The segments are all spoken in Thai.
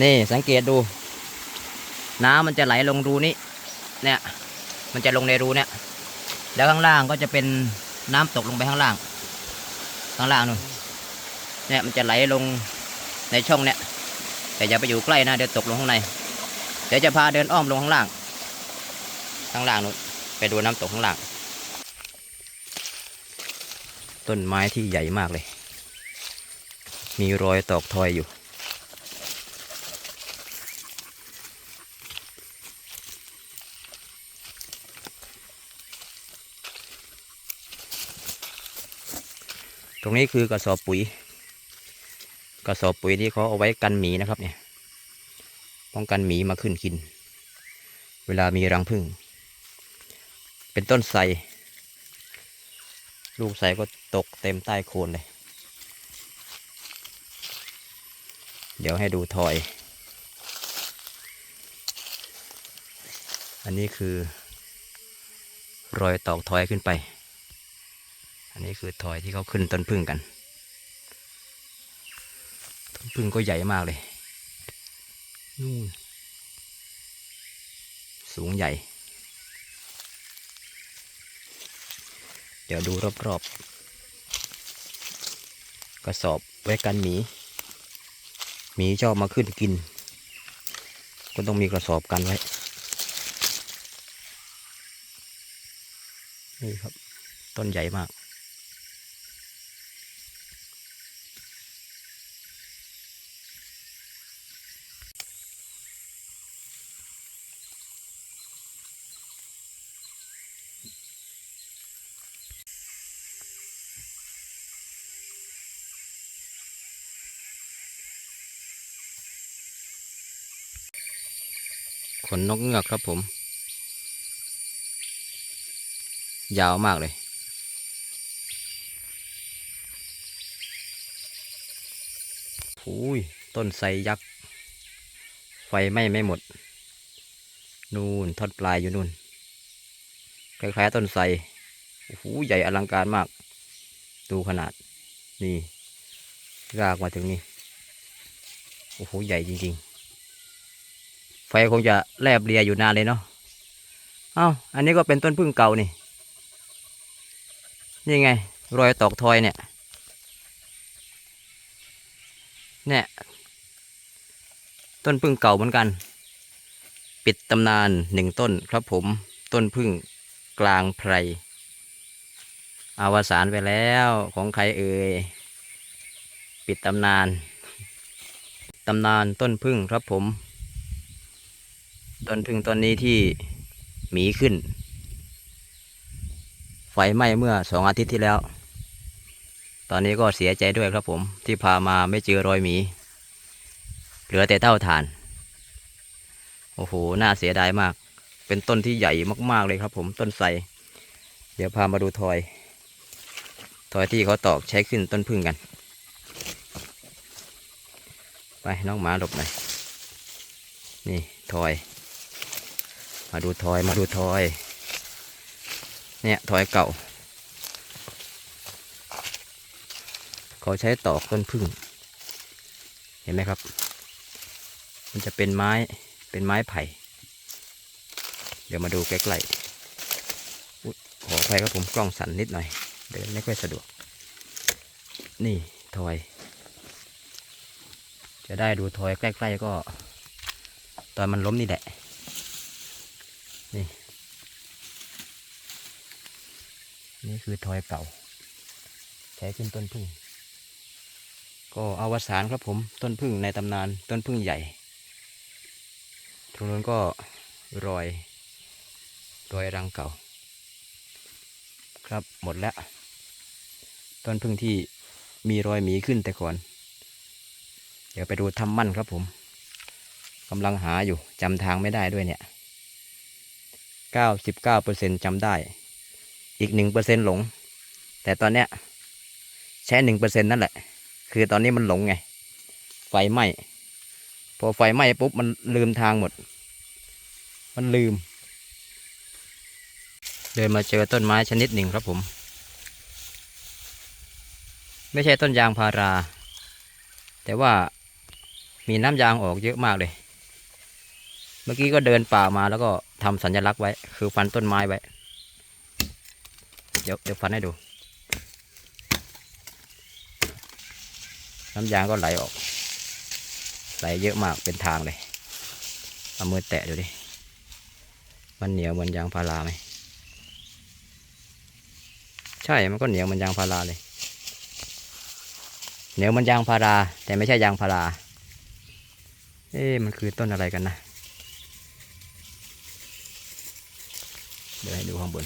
นี่สังเกตดู น้ำมันจะไหลลงรูนี้ เนี่ย มันจะลงในรูเนี่ย แล้วข้างล่างก็จะเป็นน้ำตกลงไปข้างล่าง ข้างล่างนู่น เนี่ยมันจะไหลลงในช่องเนี่ย แต่อย่าไปอยู่ใกล้นะเดี๋ยวตกลงข้างใน เดี๋ยวจะพาเดินอ้อมลงข้างล่าง ข้างล่างนู่นไปดูน้ำตกข้างล่าง ต้นไม้ที่ใหญ่มากเลย มีรอยตอกทอยอยู่ ตรงนี้คือกระสอบปุ๋ย กระสอบปุ๋ยที่เขาเอาไว้กันหมีนะครับเนี่ย ป้องกันหมีมาขึ้นกิน เวลามีรังผึ้ง เป็นต้นไทร ลูกไทรก็ตกเต็มใต้โคนเลย เดี๋ยวให้ดูทอย อันนี้คือรอยตอกทอยขึ้นไป อันนี้คือทอยที่เขาขึ้นต้นพึ่งกัน ต้นพึ่งก็ใหญ่มากเลย นู่น สูงใหญ่ เดี๋ยวดูรอบๆ กระสอบไว้กันหมี หมีชอบมาขึ้นกิน ก็ต้องมีกระสอบกันไว้ นี่ครับ ต้นใหญ่มาก นนกเงือกครับผม ยาวมากเลยอุ้ยต้นไทรยักษ์ ไฟไหม้ไม่หมด นู่นทอดปลายอยู่นู่น คล้ายๆต้นไทรโอ้โหใหญ่อลังการมาก ดูขนาด นี่รากมาถึงนี่ โอ้โห ใหญ่จริง ๆ ไฟคงจะแลบเลียอยู่นานเลยเนาะเอ้าอันนี้ก็เป็นต้นพึ่งเก่านี่ นี่ไง รอยตอกทอยเนี่ย เนี่ย ต้นพึ่งเก่าเหมือนกัน ปิดตำนานหนึ่งต้นครับผม ต้นพึ่งกลางไพรอาวสานไปแล้วของใครเอ่ย ปิดตำนาน ตำนานต้นพึ่งครับผม ต้นพึ่งต้นนี้ที่หมีขึ้น ไฟไหม้เมื่อสองอาทิตย์ที่แล้ว ตอนนี้ก็เสียใจด้วยครับผมที่พามาไม่เจอรอยหมี เหลือแต่เท่าฐาน โอ้โห น่าเสียดายมาก เป็นต้นที่ใหญ่มากๆเลยครับผมต้นไทรเดี๋ยวพามาดูทอย ทอยที่เขาตอกใช้ขึ้นต้นพึ่งกัน ไปน้องหมาหลบหน่อยนี่ทอย มาดูทอยมาดูทอย เนี่ยทอยเก่า เขาใช้ตอกต้นพึ่ง เห็นไหมครับ มันจะเป็นไม้เป็นไม้ไผ่ เดี๋ยวมาดูใกล้ๆขออภัยครับผมกล้องสั่นนิดหน่อย เดินไม่ค่อยสะดวก นี่ทอย จะได้ดูทอยใกล้ ๆ ก็ ตอนมันล้มนี่แหละ นี่ นี่คือทอยเก่าใช้ขึ้นต้นพึ่ง ก็อวสานครับผมต้นพึ่งในตำนานต้นพึ่งใหญ่ตรงนู้นก็รอย รอยรังเก่า ครับหมดแล้ว ต้นพึ่งที่มีรอยหมีขึ้นแต่ก่อน เดี๋ยวไปดูทำมั่นครับผมกำลังหาอยู่จำทางไม่ได้ด้วยเนี่ย เก้าสิบเก้าเปอร์เซ็นจำได้ อีกหนึ่งเปอร์เซ็นหลง แต่ตอนเนี้ยใช้หนึ่งเปอร์เซ็นนั่นแหละ คือตอนนี้มันหลงไง ไฟไหม้พอไฟไหม้ปุ๊บมันลืมทางหมด มันลืม เดินมาเจอต้นไม้ชนิดหนึ่งครับผม ไม่ใช่ต้นยางพารา แต่ว่ามีน้ำยางออกเยอะมากเลย เมื่อกี้ก็เดินป่ามาแล้วก็ ทำสัญลักษณ์ไว้ คือฟันต้นไม้ไว้ เดี๋ยวเดี๋ยวฟันให้ดู น้ำยางก็ไหลออก ไหลเยอะมากเป็นทางเลยเอามือแตะดูดิ มันเหนียวเหมือนยางพาราไหม ใช่ มันก็เหนียวเหมือนยางพาราเลย เหนียวเหมันยางพารา แต่ไม่ใช่ยางพารา เอ๊ะมันคือต้นอะไรกันนะ เดี๋ยวให้ดูข้างบน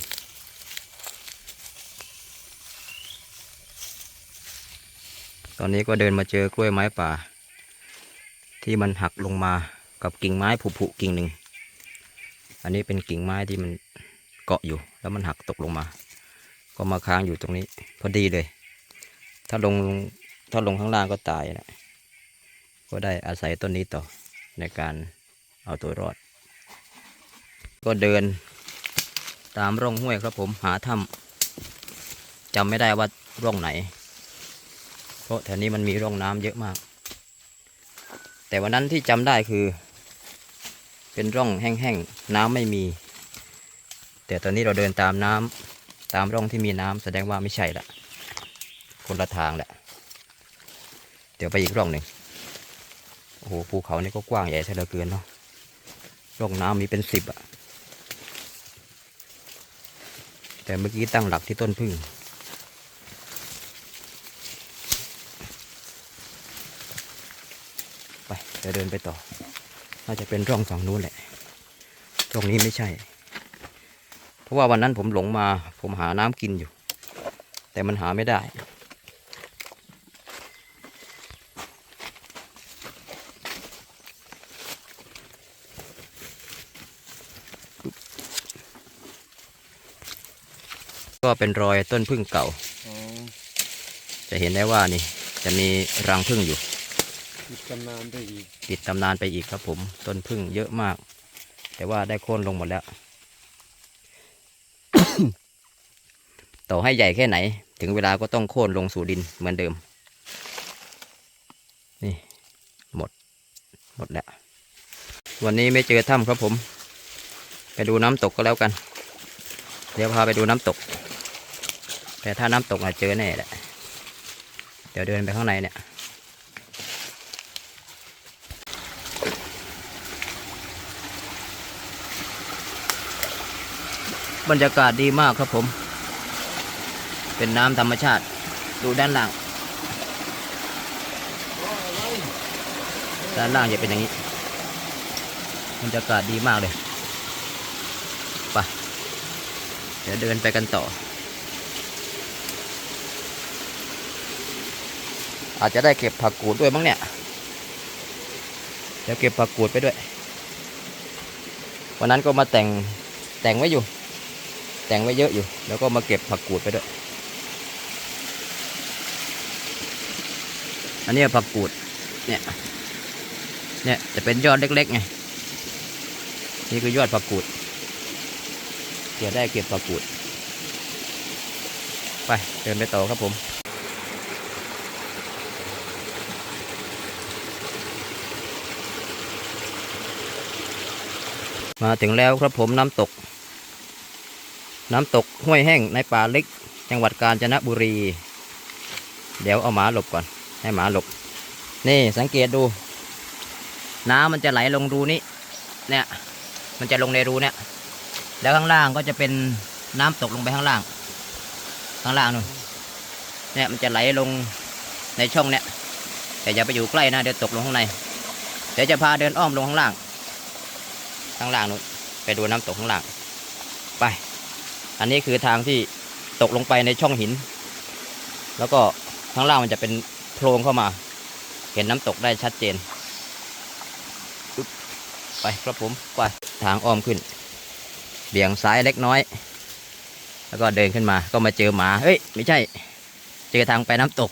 ตอนนี้ก็เดินมาเจอกล้วยไม้ป่า ที่มันหักลงมากับกิ่งไม้ผุๆกิ่งหนึ่ง อันนี้เป็นกิ่งไม้ที่มันเกาะอยู่ แล้วมันหักตกลงมา ก็มาค้างอยู่ตรงนี้ พอดีเลย ถ้าลงถ้าลงข้างล่างก็ตายนะก็ได้อาศัยต้นนี้ต่อในการเอาตัวรอด ก็เดิน ตามร่องห้วยครับผมหาถ้ำจำไม่ได้ว่าร่องไหน เพราะแถวนี้มันมีร่องน้ำเยอะมาก แต่วันนั้นที่จำได้คือ เป็นร่องแห้งๆน้ำไม่มี แต่ตอนนี้เราเดินตามน้ำตามร่องที่มีน้ำแสดงว่าไม่ใช่ละคนละทางแหละเดี๋ยวไปอีกร่องหนึ่งโอ้โหภูเขานี่ก็กว้างใหญ่ซะเหลือเกินเนาะร่องน้ำมีเป็นสิบอะ แต่เมื่อกี้ตั้งหลักที่ต้นพึ่ง ไปเดี๋ยวเดินไปต่อ น่าจะเป็นร่องฝั่งนู้นแหละ ตรงนี้ไม่ใช่ เพราะว่าวันนั้นผมหลงมา ผมหาน้ำกินอยู่ แต่มันหาไม่ได้ ก็เป็นรอยต้นพึ่งเก่าอ๋อจะเห็นได้ว่านี่ จะมีรังพึ่งอยู่ติดตำนานไปอีกปิดตำนานไปอีกครับผม ต้นพึ่งเยอะมาก แต่ว่าได้โค่นลงหมดแล้ว ต่อให้ใหญ่แค่ไหน ถึงเวลาก็ต้องโค่นลงสู่ดินเหมือนเดิม นี่ หมด หมดแล้ว วันนี้ไม่เจอถ้ำครับผม ไปดูน้ำตกก็แล้วกัน เดี๋ยวพาไปดูน้ำตก แต่ถ้าน้ำตกอะเจอแน่แหละ เดี๋ยวเดินไปข้างในเนี่ยบรรยากาศดีมากครับผม เป็นน้ำธรรมชาติ ดูด้านล่าง ด้านล่างจะเป็นอย่างนี้ บรรยากาศดีมากเลย ไป เดี๋ยวเดินไปกันต่อ อาจจะได้เก็บผักกูดด้วยมั้งเนี่ยเดี๋ยวเก็บผักกูดไปด้วย วันนั้นก็มาแต่งแต่งไว้อยู่ แต่งไว้เยอะอยู่ แล้วก็มาเก็บผักกูดไปด้วย อันนี้ผักกูดเนี่ยเนี่ยจะเป็นยอดเล็กๆไงนี่คือยอดผักกูดเดี๋ยวได้เก็บผักกูด ไปเดินไปต่อครับผม มาถึงแล้วครับผมน้ำตก น้ำตกห้วยแห้งในป่าเล็กจังหวัดกาญจนบุรี เดี๋ยวเอาหมาหลบก่อน ให้หมาหลบ นี่สังเกตดู น้ำมันจะไหลลงรูนี้เนี่ย มันจะลงในรูเนี่ย แล้วข้างล่างก็จะเป็นน้ำตกลงไปข้างล่าง ข้างล่างนู่นเนี่ยมันจะไหลลงในช่องเนี่ยแต่อย่าไปอยู่ใกล้นะเดี๋ยวตกลงข้างใน เดี๋ยวจะพาเดินอ้อมลงข้างล่าง ข้างล่างนู่นไปดูน้ำตกข้างล่าง ไป อันนี้คือทางที่ตกลงไปในช่องหิน แล้วก็ข้างล่างมันจะเป็นโพรงเข้ามา เห็นน้ำตกได้ชัดเจนไปครับผมไปทางอ้อมขึ้นเบี่ยงซ้ายเล็กน้อย แล้วก็เดินขึ้นมาก็มาเจอหมาเฮ้ย ไม่ใช่ เจอทางไปน้ำตก